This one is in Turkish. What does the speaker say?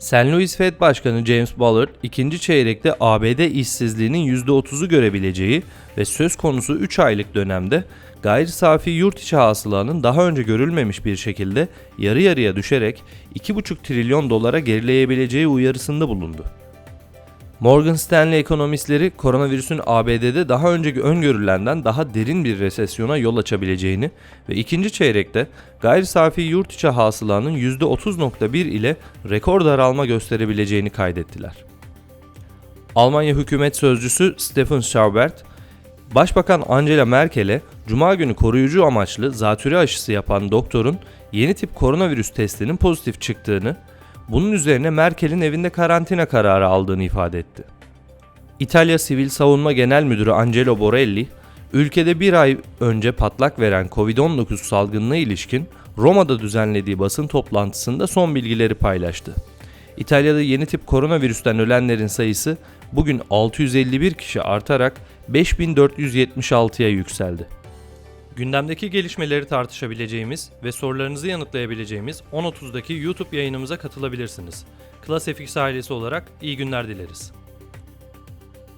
St. Louis Fed Başkanı James Bullard, ikinci çeyrekte ABD işsizliğinin %30'u görebileceği ve söz konusu 3 aylık dönemde gayri safi yurt içi hasılanın daha önce görülmemiş bir şekilde yarı yarıya düşerek 2,5 trilyon dolara gerileyebileceği uyarısında bulundu. Morgan Stanley ekonomistleri koronavirüsün ABD'de daha önce öngörülenden daha derin bir resesyona yol açabileceğini ve ikinci çeyrekte gayri safi yurt içi hasılanın %30.1 ile rekor daralma gösterebileceğini kaydettiler. Almanya hükümet sözcüsü Stefan Schaubert, Başbakan Angela Merkel'e Cuma günü koruyucu amaçlı zatürre aşısı yapan doktorun yeni tip koronavirüs testinin pozitif çıktığını, bunun üzerine Merkel'in evinde karantina kararı aldığını ifade etti. İtalya Sivil Savunma Genel Müdürü Angelo Borelli, ülkede bir ay önce patlak veren Covid-19 salgınına ilişkin Roma'da düzenlediği basın toplantısında son bilgileri paylaştı. İtalya'da yeni tip koronavirüsten ölenlerin sayısı bugün 651 kişi artarak 5476'ya yükseldi. Gündemdeki gelişmeleri tartışabileceğimiz ve sorularınızı yanıtlayabileceğimiz 10.30'daki YouTube yayınımıza katılabilirsiniz. Class FX ailesi olarak iyi günler dileriz.